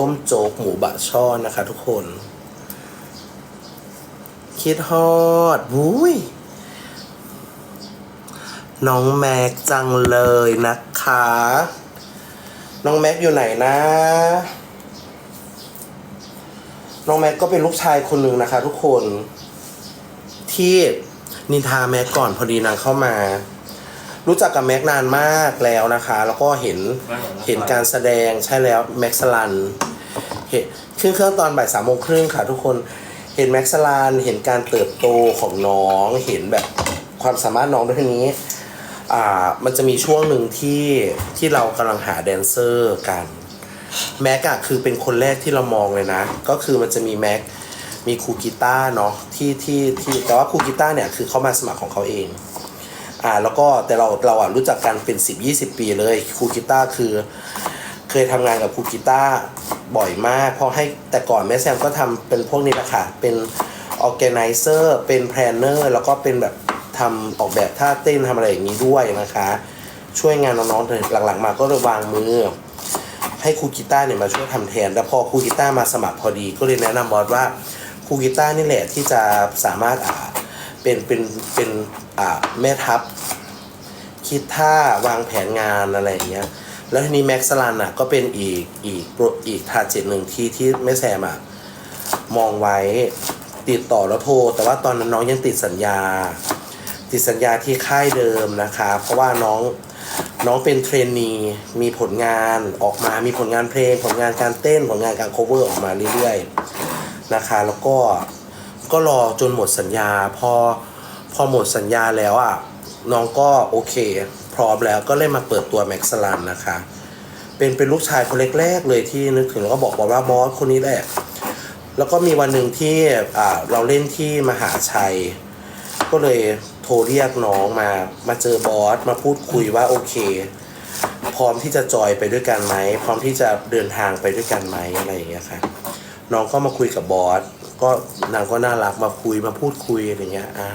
ต้มโจ๊กหมูบะช่อนะคะทุกคน คิดฮอดวุ้ยน้องแม็กจังเลยนะคะ น้องแม็กอยู่ไหนนะ น้องแม็กก็เป็นลูกชายคนหนึ่งนะคะ ทุกคน ที่นินทาแม็กก่อนพอดีนางเข้ามา รู้จักกับแม็กนานมากแล้วนะคะ แล้วก็เห็นเห็นการแสดงใช่แล้วแม็กซ์ลัน เห็นขึ้นเครื่องตอนบ่ายสามโมงครึ่งค่ะทุกคนเห็นแม็กซ์ลันเห็นการเติบโตของน้องเห็นแบบความสามารถน้องด้วยทีนี้อ่ามันจะมีช่วงหนึ่งที่ที่เรากำลังหาแดนเซอร์กันแม็กอะคือเป็นคนแรกที่เรามองเลยนะ ก็คือมันจะมีแม็กมีครูกีตาร์เนาะที่ที่ที่แต่ว่าครูกีตาร์เนี่ยคือเขามาสมัครของเขาเองอ่าแล้วก็แต่เราเราอะรู้จักกันเป็น 10 20 ปีเลยครูกีตาร์คือ เคยทำงานกับครูกีตาร์ บ่อยมาก เพราะให้แต่ก่อนแม่แซมก็ทำเป็นพวกนี้แหละค่ะ เป็นออแกไนเซอร์เป็นแพลนเนอร์แล้วก็เป็นแบบทำออกแบบท่าเต้นทำอะไรอย่างนี้ด้วยนะคะ ช่วยงานน้องๆเลยหลังๆ มาก็เลยวางมือ ให้ครูกีตาร์เนี่ยมาช่วยทำแทน แล้วพอครูกีตาร์มาสมัครพอดี ก็เลยแนะนำบอสว่าครูกีตาร์นี่แหละที่จะสามารถอ่าเป็นเป็นเป็นอ่าแม่ทัพคิดท่าวางแผนงานอะไรอย่างเงี้ย แล้วทีนี้แม็กซ์ลันอะก็เป็นอีกอีกอีกทาร์เจ็ตหนึ่งที่ที่แม่แซมอะมองไว้ติดต่อแล้วโทร แต่ว่าตอนนั้นน้องยังติดสัญญา ติดสัญญาที่ค่ายเดิมนะคะ เพราะว่าน้องน้องเป็นเทรนนีมีผลงานออกมามีผลงานเพลง ผลงานการเต้นผลงานการ cover ออกมาเรื่อยๆนะคะ แล้วก็ก็รอจนหมดสัญญา พอพอหมดสัญญาแล้วอะน้องก็โอเค ร้อมแล้วก็เลยมาเปิดตัวแม็กซ์ลันนะคะ เป็นเป็นลูกชายคนแรกๆเลยที่นึกถึงแล้วก็บอกว่าบอสคนนี้แหละแล้วก็มีวันหนึ่งที่เราเล่นที่มหาชัย ก็เลยโทรเรียกน้องมา มาเจอบอสมาพูดคุยว่าโอเค พร้อมที่จะจอยไปด้วยกันไหมพร้อมที่จะเดินทางไปด้วยกันไหมอะไรอย่างเงี้ยค่ะน้องก็มาคุยกับบอสก็นางก็น่ารักมาคุยมาพูดคุยอะไรเงี้ยอ่า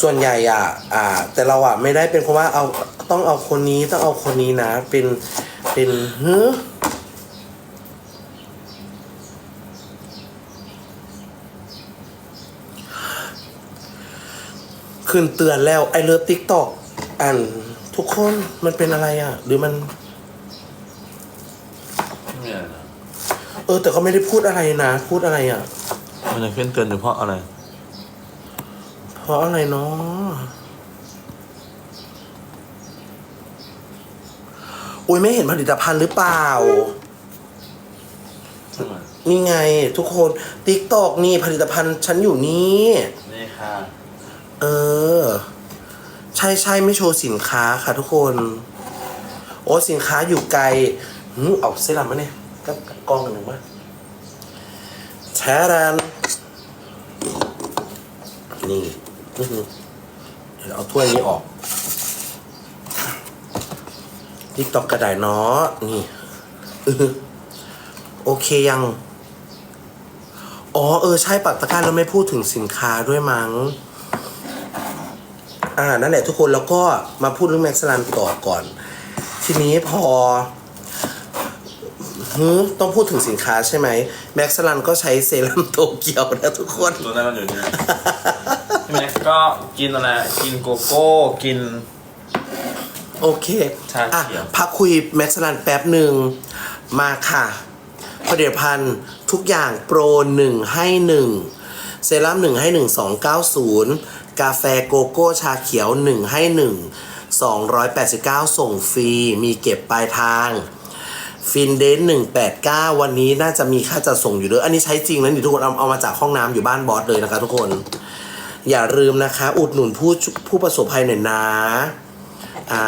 ส่วนใหญ่อะอ่า แต่เราอะไม่ได้เป็นเพราะว่าเอาต้องเอาคนนี้ต้องเอาคนนี้นะ เป็นเป็นเฮ้อขึ้นเตือนแล้วไอเลิฟติ๊กตอกอ่านทุกคนมันเป็นอะไรอะ หรือมัน เนี่ยนะเออ แต่ก็ไม่ได้พูดอะไรนะ พูดอะไรอะ มันจะขึ้นเตือนอยู่เพราะอะไรเพ ราะอะไรเนาะโอ้ยไม่เห็นผลิตภัณฑ์หรือเปล่า นี่ไงทุกคนติ๊กตอกนี่ผลิตภัณฑ์ฉันอยู่นี่ นี่ค่ะ เออ ใช่ใช่ไม่โชว์สินค้าค่ะทุกคน โอ้สินค้าอยู่ไกลหืมเอาเสื้อลำมาเนี่ยกับกับกล้องหนึ่งมาแชร์รันนี่็คือเดี๋ยวเอาถ้วยนี้ออกติ๊กตอกกระดาษเนาะนี่โอเคยัง อ๋อเออใช่ปักตะกร้าแล้วไม่พูดถึงสินค้าด้วยมั้ง อ่า นั่นแหละทุกคนแล้วก็มาพูดเรื่องแม็กซ์ลันต่อก่อน ทีนี้พอฮึต้องพูดถึงสินค้าใช่ไหมแม็กซ์ลันก็ใช้เซรั่มโตเกียวนะทุกคนตัวนั้นมันอยู่นี่ กก็กินอะไรกินโกโก้กิน โอเคชาอะเขียวพักคุยแม็กซ์ลันแป๊บหนึ่งมาค่ะ ผลิตภัณฑ์ทุกอย่างโปรหนึ่งให้หนึ่งเซรั่มหนึ่งให้หนึ่งสองเก้าศูนย์กาแฟโกโก้ชาเขียวหนึ่งให้หนึ่งสองร้อยแปดสิบเก้าส่งฟรี มีเก็บปลายทาง ฟินเดนหนึ่งแปดเก้าวันนี้น่าจะมีค่าจัดส่งอยู่เด้ออันนี้ใช้จริงนะนี่ทุกคนเอาเอามาจากห้องน้ำอยู่บ้านบอสเลยนะคะทุกคน อย่าลืมนะคะ อุดหนุนผู้ผู้ประสบภัยหน่อยนะ อ่า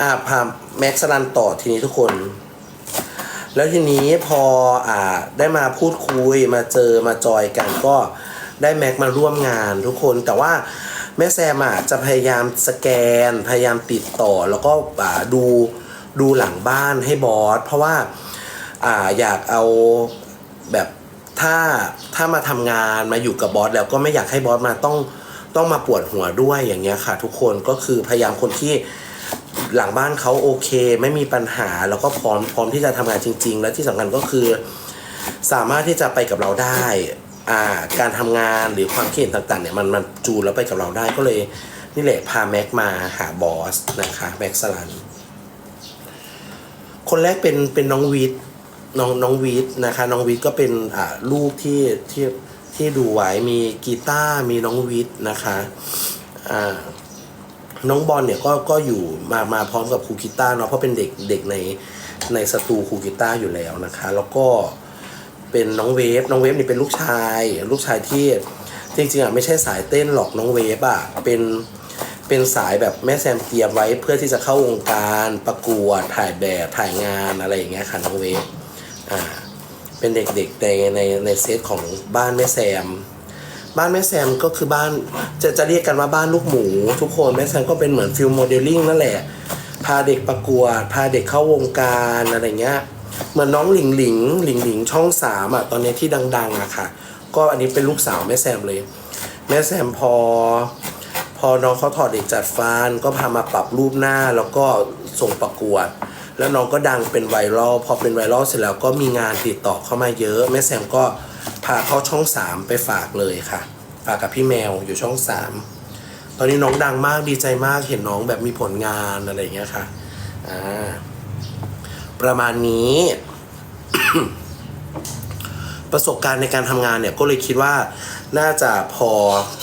อ่าพาแม็กซ์ลันต่อทีนี้ทุกคน แล้วทีนี้พออ่าได้มาพูดคุยมาเจอมาจอยกันก็ได้แม็กมาร่วมงานทุกคนแต่ว่าแม่แซมอะจะพยายามสแกน พยายามติดต่อแล้วก็อ่าดูดูหลังบ้านให้บอส เพราะว่า อ่าอยากเอาแบบถ้าถ้ามาทำงานมาอยู่กับบอสแล้วก็ไม่อยากให้บอสมาต้องต้องมาปวดหัวด้วยอย่างเงี้ยค่ะ ทุกคนก็คือพยายามคนที่หลังบ้านเขาโอเค ไม่มีปัญหาแล้วก็พร้อมพร้อมที่จะทำงานจริง ๆ และที่สำคัญก็คือ สามารถที่จะไปกับเราได้อ่าการทำงานหรือความคิดเห็นต่างๆเนี่ยมันมันจูนแล้วไปกับเราได้ก็เลยนี่แหละพาแม็กมาหาบอสนะคะแม็กสลันคนแรกเป็นเป็นน้องวีท น้องน้องวีทนะคะ น้องวีทก็เป็นอ่าลูกที่ที่ที่ดูไว้มีกีตาร์มีน้องวีทนะคะอ่าน้องบอลเนี่ยก็ก็อยู่มามาพร้อมกับครูกีตาร์เนาะเพราะเป็นเด็กเด็กในในสตูครูกีตาร์อยู่แล้วนะคะ แล้วก็เป็นน้องเวฟน้องเวฟนี่เป็นลูกชาย ลูกชายที่จริงๆอะไม่ใช่สายเต้นหรอกน้องเวฟอะเป็นเป็นสายแบบแม่แซมเตรียมไว้เพื่อที่จะเข้าวงการประกวดถ่ายแบบถ่ายงานอะไรอย่างเงี้ยค่ะน้องเวฟ อ่าเป็นเด็กๆในในในเซตของบ้านแม่แซม บ้านแม่แซมก็คือบ้านจะจะเรียกกันว่าบ้านลูกหมู ทุกคนแม่แซมก็เป็นเหมือนฟิลโมเดลลิ่งนั่นแหละ พาเด็กประกวด พาเด็กเข้าวงการอะไรเงี้ยเหมือนน้องหลิงหลิงหลิงหลิงช่องสามอะตอนนี้ที่ดัง ๆอะค่ะ ก็อันนี้เป็นลูกสาวแม่แซมเลย แม่แซมพอ พอน้องเขาถอดเด็กจัดฟันก็พามาปรับรูปหน้าแล้วก็ส่งประกวด แล้วน้องก็ดังเป็นไวรัลพอเป็นไวรัลเสร็จแล้วก็มีงานติดต่อเข้ามาเยอะ แม่แซมก็พาเข้าช่องสามไปฝากเลยค่ะ ฝากกับพี่แมวอยู่ช่องสามตอนนี้น้องดังมากดีใจมากเห็นน้องแบบมีผลงานอะไรอย่างเงี้ยค่ะอ่าประมาณนี้ ประสบการณ์ในการทำงานเนี่ยก็เลยคิดว่าน่าจะพอ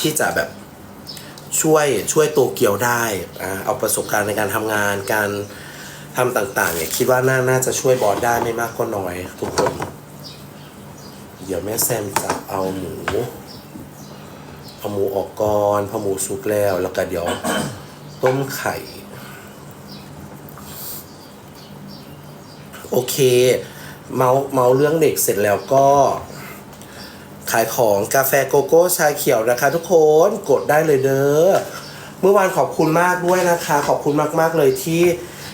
ที่จะแบบช่วยช่วยโตเกียวได้อ่าเอาประสบการณ์ในการทำงานการ ทำต่างๆเนี่ยคิดว่าน่าน่าจะช่วยบอสได้ไม่มากก็น้อยทุกคน เดี๋ยวแม่แซมจะเอาหมูเอาหมูออกก่อนพอหมูสุกแล้ว แล้วก็เดี๋ยวต้มไข่ โอเค เมาเมาเรื่องเด็กเสร็จแล้วก็ ขายของกาแฟโกโก้ชาเขียวนะคะทุกคนกดได้เลยเด้อเมื่อวานขอบคุณมากด้วยนะคะ ขอบคุณมากๆเลยที่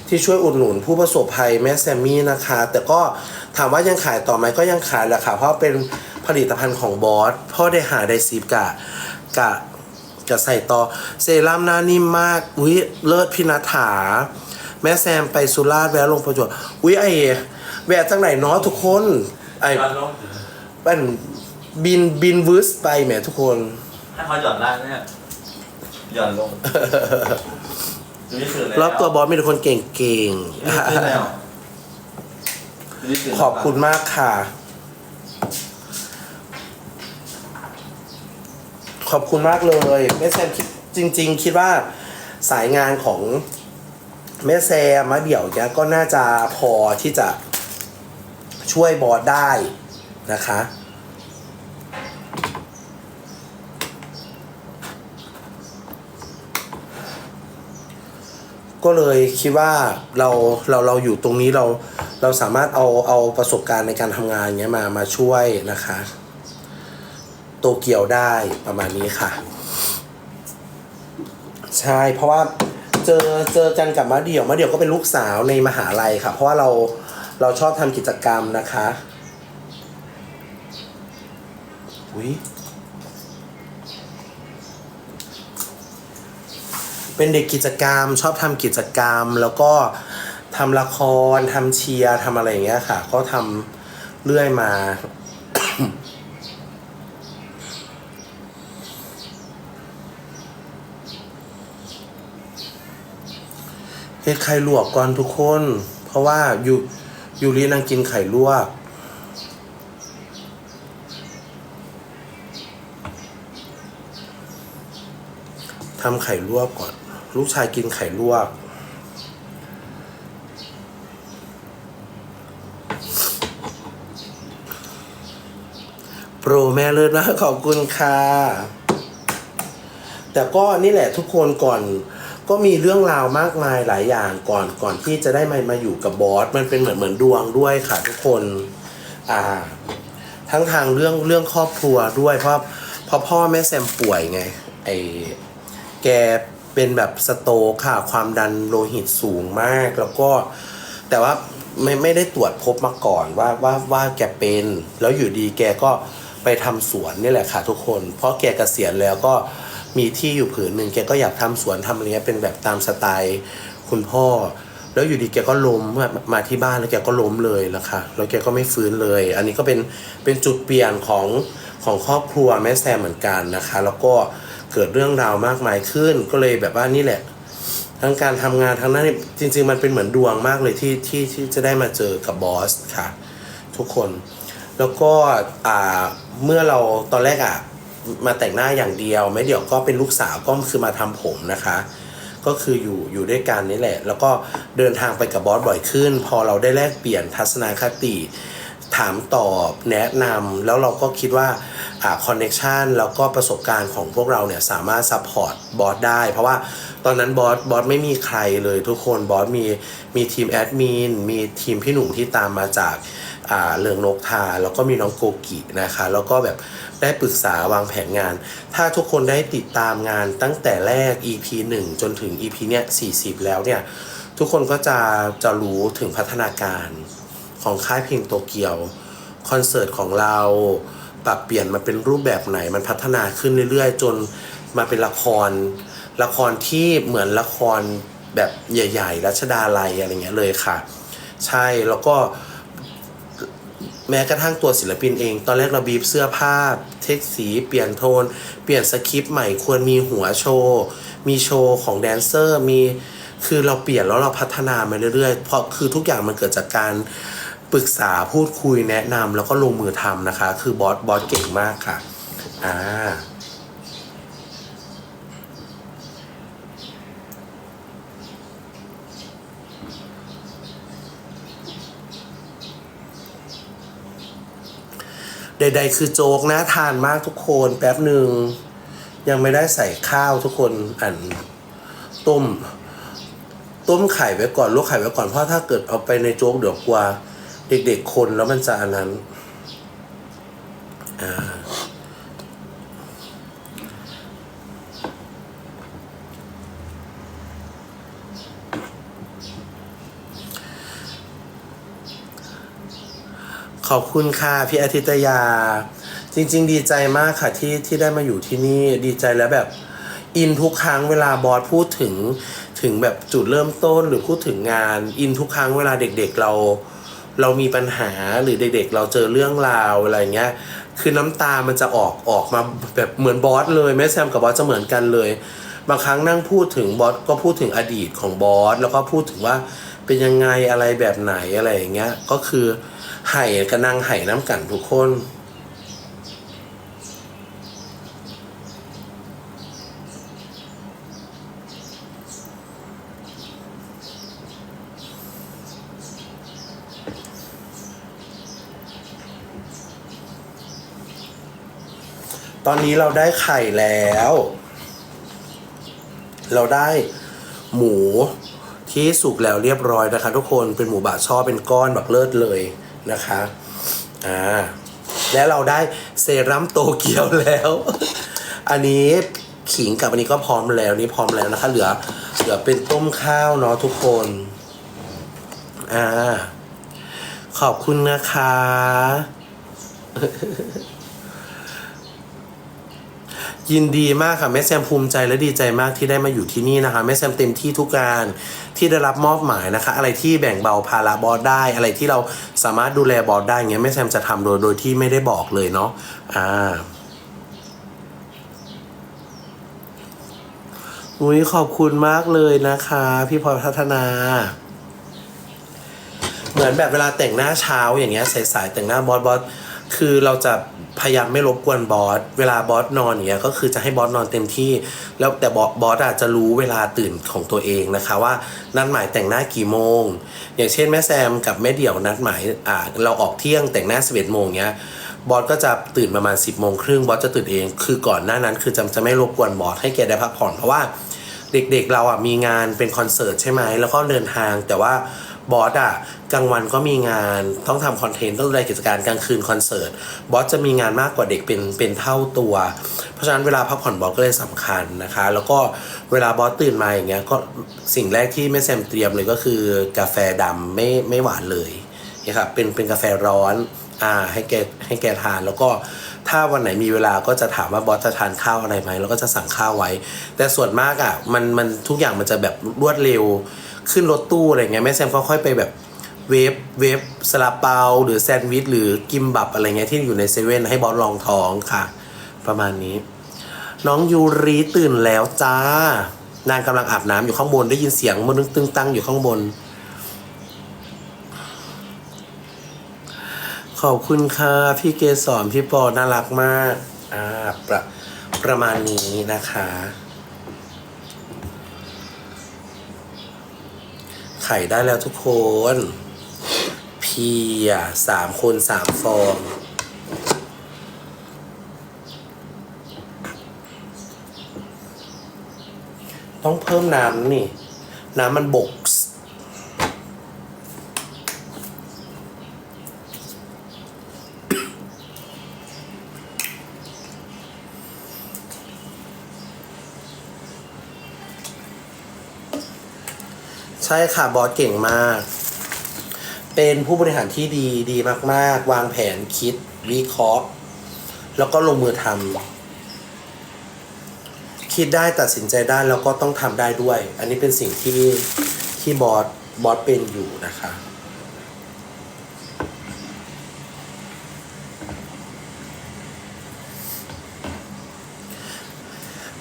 ที่ช่วยอุดหนุนผู้ประสบภัยแม่แซมมี่นะคะ แต่ก็ถามว่ายังขายต่อไหมก็ยังขายแหละค่ะ เพราะเป็นผลิตภัณฑ์ของบอสพ่อได้หาได้ซีบกะกะกะใส่ต่อเซรั่มหน้านิ่มมากอุ้ยเลิศพินาถา แม่แซมไปสุราษฎร์แวะลงประจวบอุ้ยไอแวะจังไหนเนาะทุกคนไอย้อนลงเป็นบินบินวืสไปแหมทุกคน ให้เขาหย่อนล่างเนี่ยหย่อนลง นี่คือแล้วรอบตัวบอสมีแต่คนเก่งนี่คือแล้วนี่คืๆขอบคุณมากค่ะ ขอบคุณมากเลยแม่แซมคิดจริง ๆ คิดว่าสายงานของแม่แซมมาเดี่ยวเนี้ยก็น่าจะพอที่จะช่วยบอสได้นะคะ ก็เลยคิดว่าเราเราเราอยู่ตรงนี้เราเราสามารถเอาเอาประสบการณ์ในการทำงานเนี้ยมามาช่วยนะคะโตเกียวได้ประมาณนี้ค่ะ ใช่เพราะว่าเจอเจอกันกับมะเดี่ยวมะเดี่ยวก็เป็นลูกสาวในมหาลัยค่ะ เพราะว่าเราเราชอบทำกิจกรรมนะคะอุ้ย เป็นเด็กกิจกรรม ชอบทำกิจกรรม แล้วก็ทำละครทำเชียร์ทำอะไรอย่างเงี้ยค่ะ ก็ทำเรื่อยมา เฮ็ดไข่ลวกก่อนทุกคน เพราะว่าอยู่อยู่รีนางกินไข่ลวกทำไข่ลวกก่อน ลูกชายกินไข่ลวก โปรแม่เลิศมากขอบคุณค่ะ แต่ก็นี่แหละทุกคนก่อนก็มีเรื่องราวมากมายหลายอย่างก่อนก่อนที่จะได้มามาอยู่กับบอสมันเป็นเหมือนเหมือนดวงด้วยค่ะทุกคนอ่าทั้งทางเรื่องเรื่องครอบครัวด้วยเพราะเพราะพ่อแม่แซมป่วยไงไอแก เป็นแบบสโตค่ะ ความดันโลหิตสูงมาก แล้วก็แต่ว่าไม่ไม่ได้ตรวจพบมาก่อนว่าว่าว่าแกเป็น แล้วอยู่ดีแกก็ไปทำสวนนี่แหละค่ะทุกคน เพราะแกเกษียณแล้วก็มีที่อยู่ผืนหนึ่งแกก็อยากทำสวนทำอะไรเงี้ยเป็นแบบตามสไตล์คุณพ่อ แล้วอยู่ดีแกก็ล้มมามาที่บ้านแล้วแกก็ล้มเลยละค่ะแล้วแกก็ไม่ฟื้นเลย อันนี้ก็เป็นเป็นจุดเปลี่ยนของของครอบครัวแม่แซมเหมือนกันนะคะ แล้วก็ เกิดเรื่องราวมากมายขึ้น ก็เลยแบบว่านี่แหละ ทั้งการทำงานทั้งนั้นจริง ๆ มันเป็นเหมือนดวงมากเลยที่ที่ที่จะได้มาเจอกับบอสค่ะ ทุกคน แล้วก็อ่าเมื่อเราตอนแรกอะมาแต่งหน้าอย่างเดียวไม่เดี๋ยวก็เป็นลูกสาวก็คือมาทำผมนะคะ ก็คืออยู่อยู่ด้วยกันนี่แหละ แล้วก็เดินทางไปกับบอสบ่อยขึ้น พอเราได้แลกเปลี่ยนทัศนคติ ถามตอบแนะนำแล้วเราก็คิดว่าคอนเน็ชันแล้วก็ประสบการณ์ของพวกเราเนี่ยสามารถซัพพอร์ตบอสได้ เพราะว่าตอนนั้นบอสบอสไม่มีใครเลยทุกคนบอสมีมีทีมแอดมินมีทีมพี่หนุ่มที่ตามมาจากาเรืองนกทาแล้วก็มีน้องโกกินะคะ แล้วก็แบบได้ปรึกษาวางแผนงาน ถ้าทุกคนได้ติดตามงานตั้งแต่แรก EP 1 จนถึง EP เนี่ย40 แล้วเนี่ย ทุกคนก็จะจะรู้ถึงพัฒนาการ ของค่ายเพลงโตเกียว คอนเสิร์ตของเราปรับเปลี่ยนมาเป็นรูปแบบไหนมันพัฒนาขึ้นเรื่อยๆ จนมาเป็นละคร ละครที่เหมือนละครแบบใหญ่ๆรัชดาลัยอะไรเงี้ยเลยค่ะ ใช่แล้วก็แม้กระทั่งตัวศิลปินเอง ตอนแรกเราบีบเสื้อผ้า เทคสี เปลี่ยนโทน เปลี่ยนสคริปต์ใหม่ควรมีหัวโชว์ มีโชว์ของแดนเซอร์ มี คือเราเปลี่ยนแล้วเราพัฒนามาเรื่อยๆ เพราะคือทุกอย่างมันเกิดจากการ ปรึกษาพูดคุยแนะนำแล้วก็ลงมือทำนะคะ คือบอสบอสเก่งมากค่ะ อ่าใดๆคือโจ๊กนะทานมากทุกคนแป๊บหนึ่ง ยังไม่ได้ใส่ข้าวทุกคนอันต้ม ต้มไข่ไว้ก่อนลวกไข่ไว้ก่อนเพราะถ้าเกิดเอาไปในโจ๊กเดี๋ยวกลัว เด็กๆคนแล้วมันจะอันนั้นอ่าขอบคุณค่ะพี่อาทิตยา จริง ๆ ดีใจมากค่ะที่ที่ได้มาอยู่ที่นี่ดีใจแล้วแบบ อินทุกครั้งเวลาบอสพูดถึงถึงแบบจุดเริ่มต้นหรือพูดถึงงาน อินทุกครั้งเวลาเด็ก ๆ เรา เรามีปัญหาหรือเด็กๆ เราเจอเรื่องราวอะไรเงี้ย คือน้ำตามันจะออกออกมาแบบเหมือนบอสเลยแม่แซมกับบอสจะเหมือนกันเลย บางครั้งนั่งพูดถึงบอสก็พูดถึงอดีตของบอสแล้วก็พูดถึงว่าเป็นยังไงอะไรแบบไหนอะไรอย่างเงี้ย ก็คือไห่กับนางไห่น้ำกันทุกคน อนนี้เราได้ไข่แล้ว เราได้หมูที่สุกแล้วเรียบร้อยนะคะ ทุกคนเป็นหมูบาช่อเป็นก้อนแบบเลิศเลยนะคะอ่าและเราได้เซรั่มโตเกียวแล้ว อันนี้ขิงกับอันนี้ก็พร้อมแล้วนี่พร้อมแล้วนะคะ เหลือเหลือเป็นต้มข้าวเนาะทุกคนอ่าขอบคุณนะคะ ยินดีมากค่ะแม่แซมภูมิใจและดีใจมากที่ได้มาอยู่ที่นี่นะคะแม่แซมเต็มที่ทุกการที่ได้รับมอบหมายนะคะ อะไรที่แบ่งเบาภาระบอสได้ อะไรที่เราสามารถดูแลบอสได้เงี้ยแม่แซมจะทำโดยโดยที่ไม่ได้บอกเลยเนาะอ่าอุ้ยขอบคุณมากเลยนะคะ พี่พลอพัฒนา เหมือนแบบเวลาแต่งหน้าเช้าอย่างเงี้ยสายๆแต่งหน้าบอสบอสคือเราจะ พยายามไม่รบกวนบอส เวลาบอสนอนอย่างเงี้ยก็คือจะให้บอสนอนเต็มที่ แล้วแต่บอสบอสอาจจะรู้เวลาตื่นของตัวเองนะคะว่านัดหมายแต่งหน้ากี่โมง อย่างเช่นแม่แซมกับแม่เดี่ยวนัดหมายอ่าเราออกเที่ยงแต่งหน้า11โมงเงี้ยบอสก็จะตื่นประมาณ 10โมงครึ่งบอสจะตื่นเอง คือก่อนหน้านั้นคือจะจะไม่รบกวนบอสให้แกได้พักผ่อนเพราะว่าเด็กๆเราอะมีงานเป็นคอนเสิร์ตใช่ไหมแล้วก็เดินทางแต่ว่า บอสอะกลางวันก็มีงานต้องทำคอนเทนต์ต้องดูแลกิจการกลางคืนคอนเสิร์ตบอสจะมีงานมากกว่าเด็กเป็นเป็นเท่าตัว เพราะฉะนั้นเวลาพักผ่อนบอสก็เลยสำคัญนะคะ แล้วก็เวลาบอสตื่นมาอย่างเงี้ยก็สิ่งแรกที่แม่แซมเตรียมเลยก็คือกาแฟดำไม่ไม่หวานเลยนะครับเป็นเป็นกาแฟร้อนอ่าให้แกให้แกทานแล้วก็ถ้าวันไหนมีเวลาก็จะถามว่าบอสจะทานข้าวอะไรไหมแล้วก็จะสั่งข้าวไว้ แต่ส่วนมากอะมันมันทุกอย่างมันจะแบบรวดเร็ว ขึ้นรถตู้อะไรเงี้ยแม่แซมก็ค่อยไปแบบเวฟเวฟสลาเปา หรือแซนด์วิชหรือกิมบับอะไรเงี้ยที่อยู่ในเซเว่นให้บอสลองท้องค่ะ ประมาณนี้ น้องยูรีตื่นแล้วจ้านางกำลังอาบน้ำอยู่ข้างบนได้ยินเสียงมันนึงตึงตังอยู่ข้างบน ขอบคุณค่ะพี่เกสรพี่ปอน่ารักมากอ่าประประมาณนี้นะคะ ไข่ได้แล้วทุกคนพี่อะสามคนสามฟอง ต้องเพิ่มน้ำนี่ น้ำมันบก ใช่ค่ะบอสเก่งมาก เป็นผู้บริหารที่ดีดีมาก ๆ วางแผนคิด วิเคราะห์ แล้วก็ลงมือทำคิดได้ตัดสินใจได้แล้วก็ต้องทำได้ด้วย อันนี้เป็นสิ่งที่ที่บอสบอสเป็นอยู่นะคะ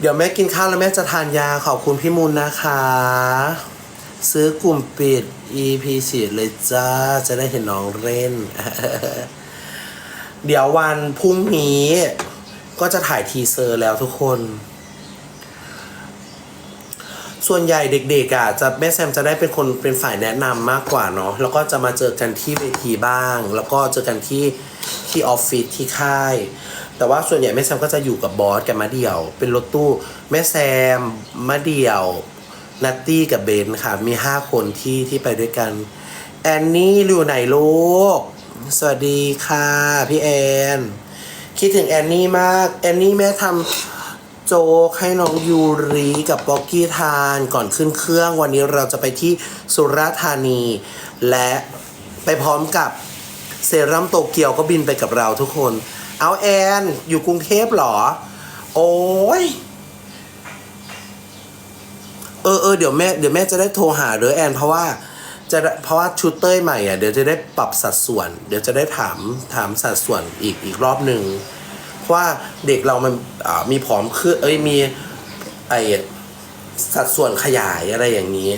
เดี๋ยวแม่กินข้าวแล้วแม่จะทานยาขอบคุณพี่มูลนะคะ ซื้อกลุ่มปิด EP สี่เลยจ้า จะได้เห็นน้องเล่น เดี๋ยววันพรุ่งนี้ ก็จะถ่ายทีเซอร์แล้วทุกคน ส่วนใหญ่เด็กๆอะจะแม่แซมจะได้เป็นคนเป็นฝ่ายแนะนำมากกว่าเนาะ แล้วก็จะมาเจอกันที่เวทีบ้าง แล้วก็เจอกันที่ที่ออฟฟิศที่ค่าย แต่ว่าส่วนใหญ่แม่แซมก็จะอยู่กับบอสกับมาเดี่ยว เป็นรถตู้แม่แซมมาเดี่ยว นัตตี้กับเบนค่ะ มีห้าคนที่ที่ไปด้วยกัน แอนนี่อยู่ไหนลูก สวัสดีค่ะ พี่แอน คิดถึงแอนนี่มาก แอนนี่แม่ทำโจ๊กให้น้องยูรีกับป๊อกกี้ทานก่อนขึ้นเครื่องวันนี้เราจะไปที่สุราษฎร์ธานี และไปพร้อมกับเซรั่มโตเกียวก็บินไปกับเราทุกคน เอาแอน อยู่กรุงเทพหรอ โอ้ย ออเออเดี๋ยวแม่เดี๋ยวแม่จะได้โทรหาเด้อแอน เพราะว่าจะเพราะว่าชุดเต้ยใหม่อะเดี๋ยวจะได้ปรับสัดส่วน เดี๋ยวจะได้ถามถามสัดส่วนอีกอีกรอบหนึ่งเพราะว่าเด็กเรามันมีผอมขึ้นเอ้ยมีไอสัดส่วนขยายอะไรอย่างนี้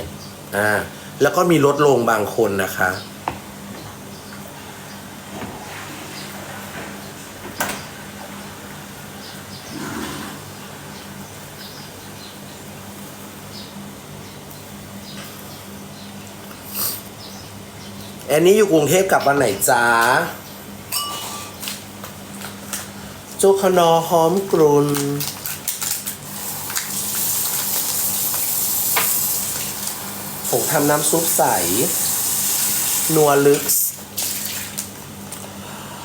อ่าแล้วก็มีลดลงบางคนนะคะ แอนนี้อยู่กรุงเทพกลับวันไหนจ้าโจคอนอหอมกรุนผมทำน้ำซุปใส นัวลึก